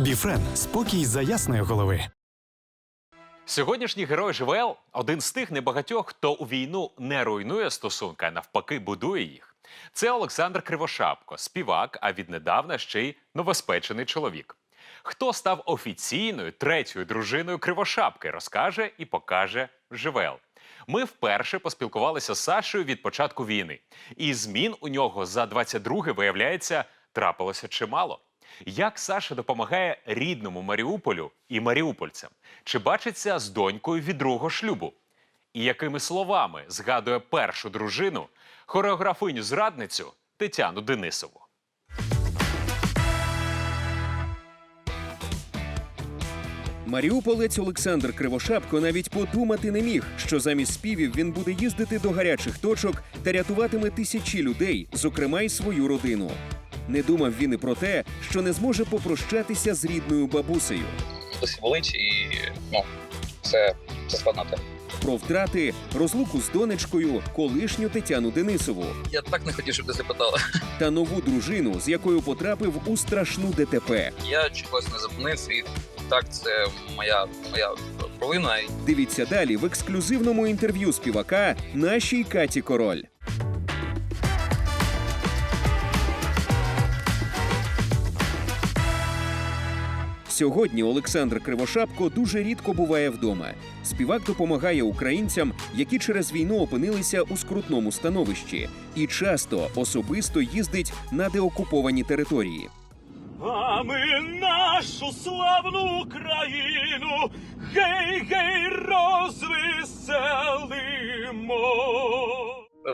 Біфрен спокій за ясної голови. Сьогоднішній герой ЖВЛ один з тих небагатьох, хто у війну не руйнує стосунки, а навпаки, будує їх. Це Олександр Кривошапко, співак, а віднедавна ще й новоспечений чоловік. Хто став офіційною третьою дружиною Кривошапки, розкаже і покаже ЖВЛ. Ми вперше поспілкувалися з Сашею від початку війни, і змін у нього за 22-й, виявляється, трапилося чимало. Як Саша допомагає рідному Маріуполю і маріупольцям? Чи бачиться з донькою від другого шлюбу? І якими словами згадує першу дружину, хореографиню зрадницю Тетяну Денисову? Маріуполець Олександр Кривошапко навіть подумати не міг, що замість співів він буде їздити до гарячих точок та рятуватиме тисячі людей, зокрема й свою родину. Не думав він і про те, що не зможе попрощатися з рідною бабусею. досі болить, і ну це, це складна тема. Про втрати, розлуку з донечкою, колишню Тетяну Денисову Я так не хотів, щоб ти запитала. та нову дружину, з якою потрапив у страшну ДТП. Я чогось не зупинився, і так це моя моя провина. Дивіться далі в ексклюзивному інтерв'ю співака нашій Каті Король. Сьогодні Олександр Кривошапко дуже рідко буває вдома. Співак допомагає українцям, які через війну опинилися у скрутному становищі, і часто особисто їздить на деокуповані території. А ми нашу славну Україну гей гей розвеселимо.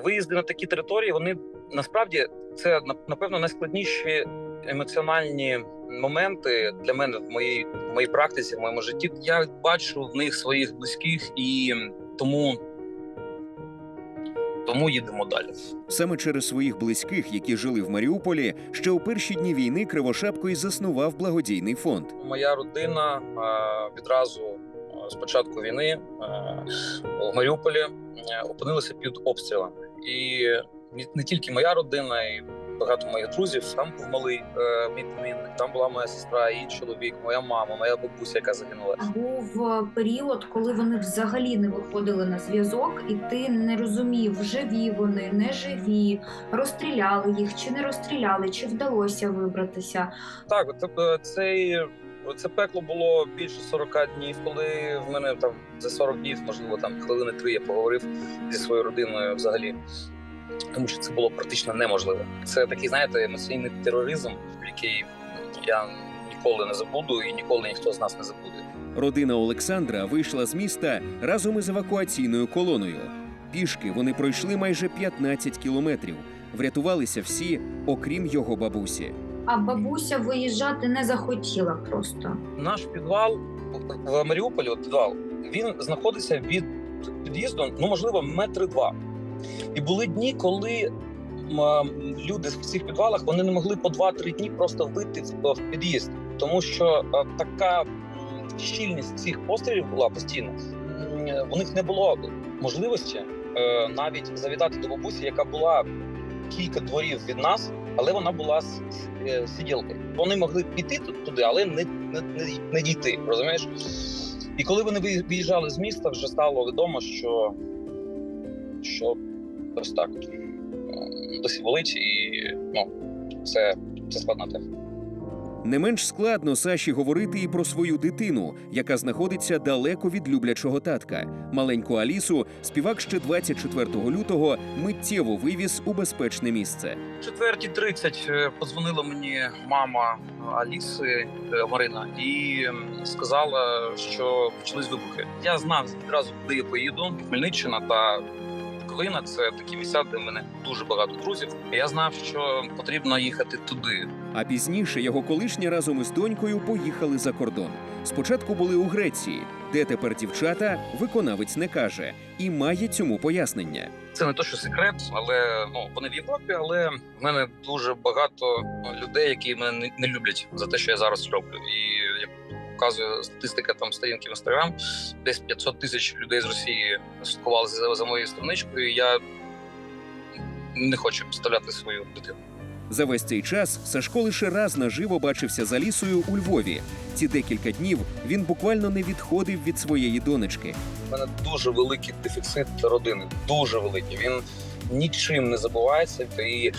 виїзди на такі території, вони насправді це напевно найскладніші емоціональні моменти для мене в моїй в моїй практиці, в моєму житті. Я бачу в них своїх близьких і тому. Тому їдемо далі. Саме через своїх близьких, які жили в Маріуполі, ще у перші дні війни Кривошапко й заснував благодійний фонд. Моя родина відразу з початку війни в Маріуполі е, опинилася під обстрілами. І не тільки моя родина, і багато моїх друзів. Там був малий е, мій племінник, там була моя сестра, її чоловік, моя мама, моя бабуся, яка загинула. Був е, період, коли вони взагалі не виходили на зв'язок, і ти не розумів, живі вони, не живі, розстріляли їх чи не розстріляли, чи вдалося вибратися. Так, от, е, цей. Це пекло було більше 40 днів, коли в мене там за 40 днів, можливо, там хвилини три я поговорив зі своєю родиною взагалі. Тому що це було практично неможливо. Це такий, знаєте, емоційний тероризм, який я ніколи не забуду, і ніколи ніхто з нас не забуде. Родина Олександра вийшла з міста разом із евакуаційною колоною. Пішки вони пройшли майже 15 кілометрів. Врятувалися всі, окрім його бабусі. А бабуся виїжджати не захотіла просто. Наш підвал в Маріуполі, от підвал, він знаходиться від під'їзду, ну можливо, метри два. І були дні, коли люди в цих підвалах вони не могли по 2-3 дні просто вийти в, під'їзд, тому що така щільність цих пострілів була постійно. У них не було можливості е, навіть завітати до бабусі, яка була кілька дворів від нас, але вона була з е, сиділкою. Вони могли піти туди, але не, не, не дійти. Розумієш? І коли вони виїжджали з міста, вже стало відомо, що, що ось так досі болить, і ну, це, це складна тема. Не менш складно Саші говорити і про свою дитину, яка знаходиться далеко від люблячого татка. Маленьку Алісу співак ще 24 лютого миттєво вивіз у безпечне місце. четвертій 30 е, подзвонила мені мама Аліси е, Марина і сказала, що почались вибухи. Я знав відразу, куди я поїду. Хмельниччина та Буковина – це такі місця, де в мене дуже багато друзів. Я знав, що потрібно їхати туди. А пізніше його колишня разом із донькою поїхали за кордон. Спочатку були у Греції, де тепер дівчата виконавець не каже і має цьому пояснення. Це не то, що секрет, але ну вони в Європі. Але в мене дуже багато людей, які мене не, люблять за те, що я зараз роблю. І показує статистика там сторінки в інстаграм, десь 500 тисяч людей з Росії слідкували за, за моєю страничкою. і Я не хочу підставляти свою дитину. За весь цей час Сашко лише раз наживо бачився за лісою у Львові. Ці декілька днів він буквально не відходив від своєї донечки. У мене дуже великий дефіцит родини. Дуже великий. Він нічим не забувається. І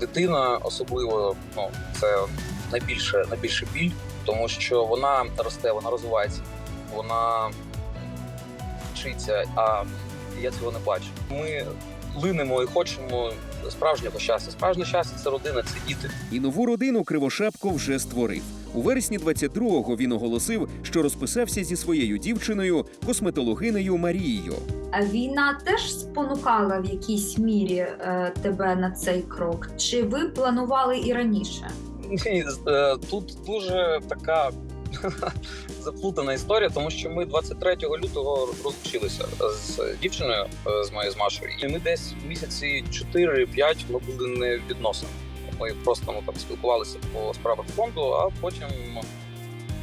дитина, особливо, ну це найбільше найбільше біль, тому що вона росте, вона розвивається, вона вчиться, а я цього не бачу. Ми линемо і хочемо справжнього щастя. Справжнє щастя це родина, це діти. І нову родину Кривошапко вже створив. У вересні 22-го він оголосив, що розписався зі своєю дівчиною, косметологинею Марією. А війна теж спонукала в якійсь мірі е, тебе на цей крок? Чи ви планували і раніше? Ні, е, тут дуже така заплутана історія, тому що ми 23 лютого розлучилися з дівчиною е, з моєю з Машою. І ми десь місяці 4-5 ми були не в відносинах. Ми просто ну, там спілкувалися по справах фонду, а потім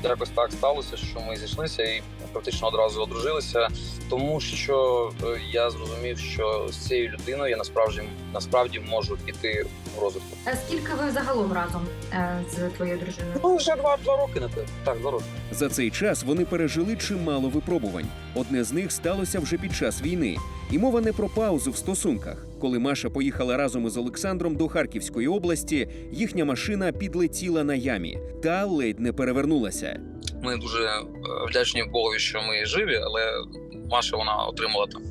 якось так сталося, що ми зійшлися і практично одразу одружилися, тому що е, я зрозумів, що з цією людиною я насправді насправді можу піти розвитку. А скільки ви загалом разом е, з твоєю дружиною? Ну, вже два, два роки на те. Так, два роки. За цей час вони пережили чимало випробувань. Одне з них сталося вже під час війни. І мова не про паузу в стосунках. Коли Маша поїхала разом із Олександром до Харківської області, їхня машина підлетіла на ямі та ледь не перевернулася. Ми дуже е, вдячні Богові, що ми живі, але Маша вона отримала там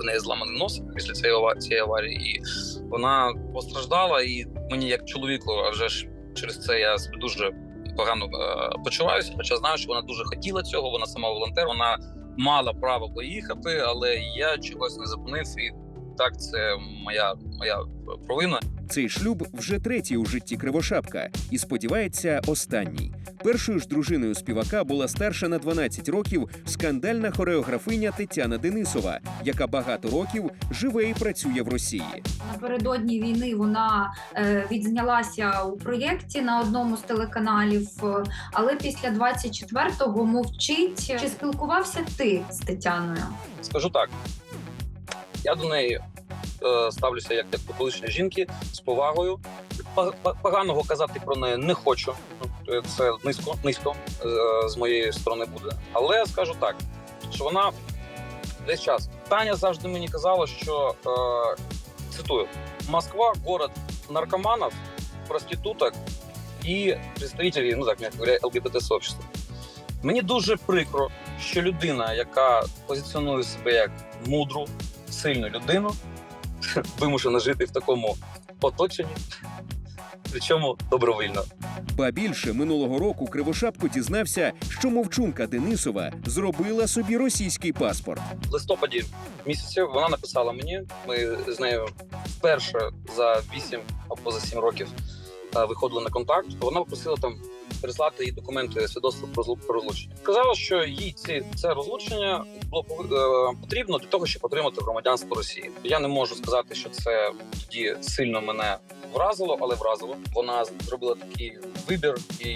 в неї зламаний нос після цієї аварії, і вона постраждала. І мені, як чоловіку, а вже ж через це я дуже погано е, почуваюся. Хоча знаю, що вона дуже хотіла цього. Вона сама волонтер. Вона мала право поїхати, але я чогось не зупинив. І так, це моя моя провина. Цей шлюб вже третій у житті Кривошапка і сподівається останній. Першою ж дружиною співака була старша на 12 років скандальна хореографиня Тетяна Денисова, яка багато років живе і працює в Росії. Напередодні війни вона е, відзнялася у проєкті на одному з телеканалів, е, але після 24-го мовчить. Чи спілкувався ти з Тетяною? Скажу так, я до неї ставлюся як, до колишньої жінки з повагою. Поганого казати про неї не хочу. Е, Це низько, низько е, з моєї сторони буде. Але скажу так, що вона десь час. Таня завжди мені казала, що е, цитую: Москва город наркоманів, проституток і представителів, ну так, ЛГБТ сообщества. Мені дуже прикро, що людина, яка позиціонує себе як мудру, сильну людину, вимушена жити в такому оточенні, причому добровільно. Ба більше минулого року Кривошапко дізнався, що мовчунка Денисова зробила собі російський паспорт. В листопаді місяці вона написала мені. Ми з нею вперше за 8 або за 7 років е, виходили на контакт. Вона попросила там прислати їй документи свідоцтво про злу- розлучення. Сказала, що їй ці це розлучення було е, потрібно для того, щоб отримати громадянство Росії. Я не можу сказати, що це тоді сильно мене вразило, але вразило. Вона зробила такий вибір, і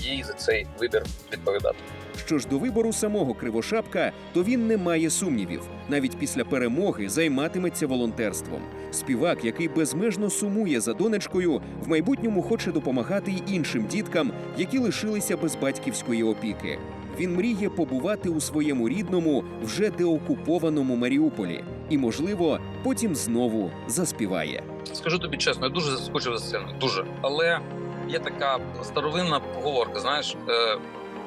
їй за цей вибір відповідати. Що ж до вибору самого Кривошапка, то він не має сумнівів. Навіть після перемоги займатиметься волонтерством. Співак, який безмежно сумує за донечкою, в майбутньому хоче допомагати й іншим діткам, які лишилися без батьківської опіки. Він мріє побувати у своєму рідному, вже деокупованому Маріуполі, і, можливо, потім знову заспіває. Скажу тобі чесно, я дуже заскучив за сцену. Дуже. Але є така старовинна поговорка: знаєш, е,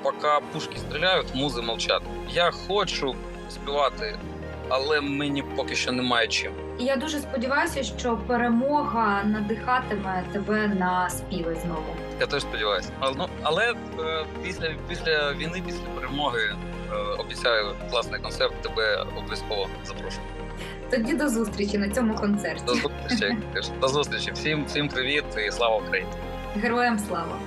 поки пушки стріляють, музи мовчать. Я хочу співати, але мені поки що немає чим. Я дуже сподіваюся, що перемога надихатиме тебе на співи знову. Я теж сподіваюся. Але, ну, але е, після, після війни, після перемоги, е, обіцяю класний концерт. Тебе обов'язково запрошую. Тоді до зустрічі на цьому концерті. До зустрічі. До зустрічі. Всім, всім привіт і слава Україні. Героям слава!